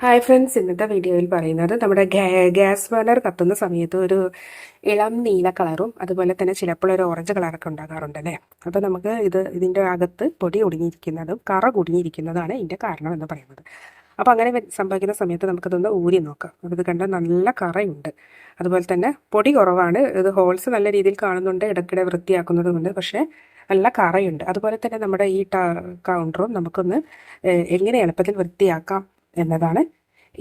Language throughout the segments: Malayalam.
ഹായ് ഫ്രണ്ട്സ് ഇന്നത്തെ വീഡിയോയിൽ പറയുന്നത് നമ്മുടെ ഗ്യാ- ഗ്യാസ് ബർണർ കത്തുന്ന സമയത്ത് ഒരു ഇളം നീല കളറും അതുപോലെ തന്നെ ചിലപ്പോൾ ഒരു ഓറഞ്ച് കളറൊക്കെ ഉണ്ടാകാറുണ്ട് അല്ലേ? അപ്പോൾ നമുക്ക് ഇത് ഇതിന്റെ അകത്ത് പൊടി ഒടിഞ്ഞിരിക്കുന്നതും കറ കുടിഞ്ഞിരിക്കുന്നതാണ് ഇതിന്റെ കാരണം എന്ന് പറയുന്നത്. അപ്പോൾ അങ്ങനെ സംഭവിക്കുന്ന സമയത്ത് നമുക്കിതൊന്ന് ഊരി നോക്കാം. അപ്പോൾ ഇത് കണ്ട നല്ല കറയുണ്ട്. അതുപോലെ തന്നെ പൊടി കുറവാണ്. ഇത് ഹോൾസ് നല്ല രീതിയിൽ കാണുന്നുണ്ട് ഇടയ്ക്കിടെ വൃത്തിയാക്കുന്നതുമുണ്ട് പക്ഷേ നല്ല കറയുണ്ട്. അതുപോലെ തന്നെ നമ്മുടെ ഈ കൗണ്ടറും നമുക്കൊന്ന് എങ്ങനെ എളുപ്പത്തിൽ വൃത്തിയാക്കാം എന്നതാണ്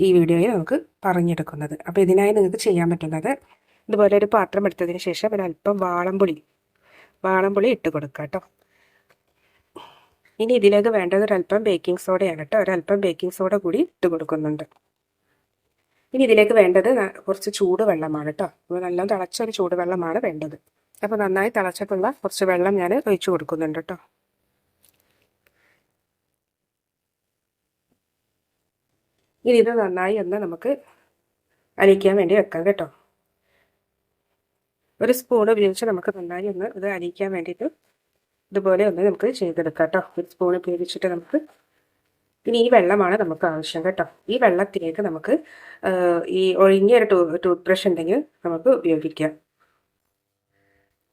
ഈ വീഡിയോയിൽ നമുക്ക് പറഞ്ഞെടുക്കുന്നത്. അപ്പോൾ ഇതിനായി നിങ്ങൾക്ക് ചെയ്യാൻ പറ്റുന്നത് ഇതുപോലെ ഒരു പാത്രം എടുത്തതിന് ശേഷം ഒരല്പം വാളംപുളി വാളംപുളി ഇട്ട് കൊടുക്കുക കേട്ടോ. ഇനി ഇതിലേക്ക് വേണ്ടത് ഒരല്പം ബേക്കിംഗ് സോഡയാണ് കേട്ടോ. ഒരല്പം ബേക്കിംഗ് സോഡ കൂടി ഇട്ട് കൊടുക്കുന്നുണ്ട്. ഇനി ഇതിലേക്ക് വേണ്ടത് കുറച്ച് ചൂടുവെള്ളമാണ് കേട്ടോ. അപ്പോൾ നല്ല തിളച്ചൊരു ചൂടുവെള്ളമാണ് വേണ്ടത്. അപ്പോൾ നന്നായി തിളച്ചിട്ടുള്ള കുറച്ച് വെള്ളം ഞാൻ ഒഴിച്ചു കൊടുക്കുന്നുണ്ട് കേട്ടോ. ഇനി ഇത് നന്നായി ഒന്ന് നമുക്ക് അരിക്കാൻ വേണ്ടി വെക്കാം കേട്ടോ. ഒരു സ്പൂൺ ഉപയോഗിച്ച് നമുക്ക് നന്നായി ഒന്ന് ഇത് അരിക്കാൻ വേണ്ടിയിട്ട് ഇതുപോലെ ഒന്ന് നമുക്ക് ചെയ്തെടുക്കാം കേട്ടോ. ഒരു സ്പൂൺ ഉപയോഗിച്ചിട്ട് നമുക്ക് ഇനി ഈ വെള്ളമാണ് നമുക്ക് ആവശ്യം കേട്ടോ. ഈ വെള്ളത്തിലേക്ക് നമുക്ക് ഈ ഒഴിഞ്ഞ ഒരു ടൂ ടൂത്ത് ബ്രഷ് ഉണ്ടെങ്കിൽ നമുക്ക് ഉപയോഗിക്കാം.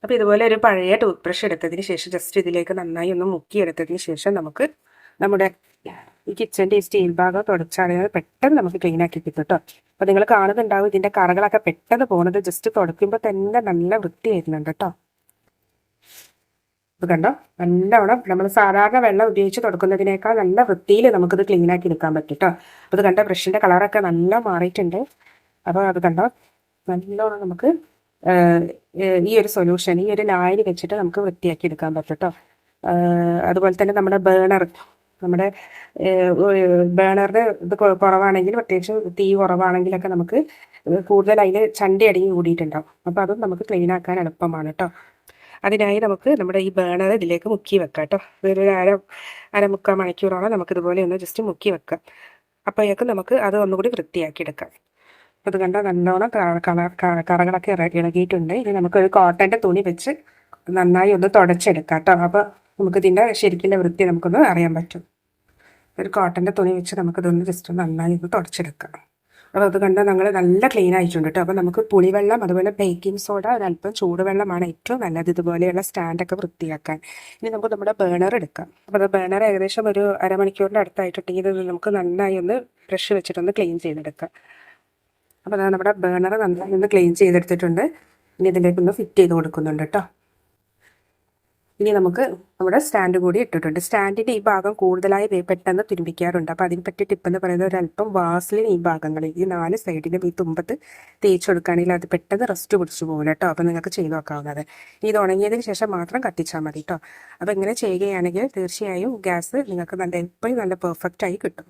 അപ്പോൾ ഇതുപോലെ ഒരു പഴയ ടൂത്ത് ബ്രഷ് എടുത്തതിന് ശേഷം ജസ്റ്റ് ഇതിലേക്ക് നന്നായി ഒന്ന് മുക്കിയെടുത്തതിന് ശേഷം നമുക്ക് നമ്മുടെ ഈ കിച്ചന്റെ ഈ സ്റ്റീൽ ഭാഗം തുടച്ചാണെങ്കിൽ പെട്ടെന്ന് നമുക്ക് ക്ലീൻ ആക്കി കിട്ടും കേട്ടോ. അപ്പോൾ നിങ്ങൾ കാണുന്നുണ്ടാവും ഇതിന്റെ കറകളൊക്കെ പെട്ടെന്ന് പോകുന്നത് ജസ്റ്റ് തുടയ്ക്കുമ്പോൾ തന്നെ നല്ല വൃത്തി വരുന്നുണ്ട് കേട്ടോ. ഇത് കണ്ടോ? നല്ലവണ്ണം നമ്മൾ സാധാരണ വെള്ളം ഉപയോഗിച്ച് തുടക്കുന്നതിനേക്കാൾ നല്ല വൃത്തിയിൽ നമുക്കിത് ക്ലീൻ ആക്കി എടുക്കാൻ പറ്റും കേട്ടോ. അപ്പോൾ ഇത് കണ്ടോ? ബ്രഷിന്റെ കളറൊക്കെ നല്ല മാറിയിട്ടുണ്ട്. അപ്പോൾ അത് കണ്ടോ? നല്ലോണം നമുക്ക് ഈ ഒരു സൊല്യൂഷൻ ഈ ഒരു ലായനി വെച്ചിട്ട് നമുക്ക് വൃത്തിയാക്കി എടുക്കാൻ പറ്റും കേട്ടോ. അതുപോലെ തന്നെ നമ്മുടെ ബേണർ നമ്മുടെ ബേണറിന് ഇത് കുറവാണെങ്കിൽ പ്രത്യേകിച്ച് തീ കുറവാണെങ്കിലൊക്കെ നമുക്ക് കൂടുതൽ അതിൽ ചണ്ടി അടിഞ്ഞ് കൂടിയിട്ടുണ്ടാവും. അപ്പോൾ അതും നമുക്ക് ക്ലീൻ ആക്കാൻ എളുപ്പമാണ് കേട്ടോ അതിനായി നമുക്ക് നമ്മുടെ ഈ ബേണർ ഇതിലേക്ക് മുക്കി വെക്കാം കേട്ടോ ഒരു അര അരമുക്കാൽ മണിക്കൂറോളം നമുക്ക് ഇതുപോലെ ഒന്ന് ജസ്റ്റ് മുക്കി വെക്കാം. അപ്പോഴേക്കും നമുക്ക് അത് ഒന്നുകൂടി വൃത്തിയാക്കി എടുക്കാം. അത് കണ്ടാൽ നല്ലോണം കളർ കറകളൊക്കെ ഇളകിയിട്ടുണ്ട്. ഇനി നമുക്കൊരു കോട്ടന്റെ തുണി വെച്ച് നന്നായി ഒന്ന് തുടച്ചെടുക്കാം കേട്ടോ അപ്പോൾ നമുക്ക് ഇതിന്റെ ശരിക്കുള്ള വൃത്തി നമുക്കൊന്ന് അറിയാൻ പറ്റും. ഒരു കോട്ടന്റെ തുണി വെച്ച് നമുക്കിതൊന്ന് ജസ്റ്റ് നന്നായി ഒന്ന് തുടച്ചെടുക്കാം. അപ്പോൾ അത് കണ്ട് ഞങ്ങൾ നല്ല ക്ലീൻ ആയിട്ടുണ്ട് കേട്ടോ അപ്പോൾ നമുക്ക് പുളിവെള്ളം അതുപോലെ ബേക്കിംഗ് സോഡ ഒരല്പം ചൂടുവെള്ളമാണ് ഏറ്റവും നല്ലത് ഇതുപോലെയുള്ള സ്റ്റാൻഡൊക്കെ വൃത്തിയാക്കാൻ. ഇനി നമുക്ക് നമ്മുടെ ബേണർ എടുക്കാം. അപ്പോൾ അത് ബേണർ ഏകദേശം ഒരു അരമണിക്കൂറിന്റെ അടുത്തായിട്ടുണ്ടെങ്കിൽ ഇത് നമുക്ക് നന്നായി ഒന്ന് ബ്രഷ് വെച്ചിട്ടൊന്ന് ക്ലീൻ ചെയ്തെടുക്കാം. അപ്പോൾ അതാ നമ്മുടെ ബേണർ നന്നായി ഒന്ന് ക്ലീൻ ചെയ്തെടുത്തിട്ടുണ്ട്. ഇനി ഇതിലേക്കൊന്ന് ഫിറ്റ് ചെയ്ത് കൊടുക്കുന്നുണ്ട് കേട്ടോ ഇനി നമുക്ക് നമ്മുടെ സ്റ്റാൻഡ് കൂടി ഇട്ടിട്ടുണ്ട്. സ്റ്റാൻഡിന്റെ ഈ ഭാഗം കൂടുതലായി പെട്ടെന്ന് തുരുമ്പിക്കാറുണ്ട്. അപ്പോൾ അതിനെ പറ്റി ടിപ്പ് എന്ന് പറയുന്നത് ഒരല്പം വാസ്ലിൻ ഈ ഭാഗങ്ങളിൽ ഈ നാല് സൈഡിലും ഈ തുമ്പത്ത് തേച്ച് കൊടുക്കുകയാണെങ്കിൽ അത് പെട്ടെന്ന് റെസ്റ്റ് പിടിച്ചു പോകും കേട്ടോ. അപ്പോൾ നിങ്ങൾക്ക് ചെയ്ത് നോക്കാവുന്നത് ഇനി ഇത് ഉണങ്ങിയതിന് ശേഷം മാത്രം കത്തിച്ചാൽ മതി കേട്ടോ. അപ്പോൾ ഇങ്ങനെ ചെയ്യുകയാണെങ്കിൽ തീർച്ചയായും ഗ്യാസ് നിങ്ങൾക്ക് നല്ല എപ്പോഴും നല്ല പെർഫെക്റ്റ് ആയി കിട്ടും.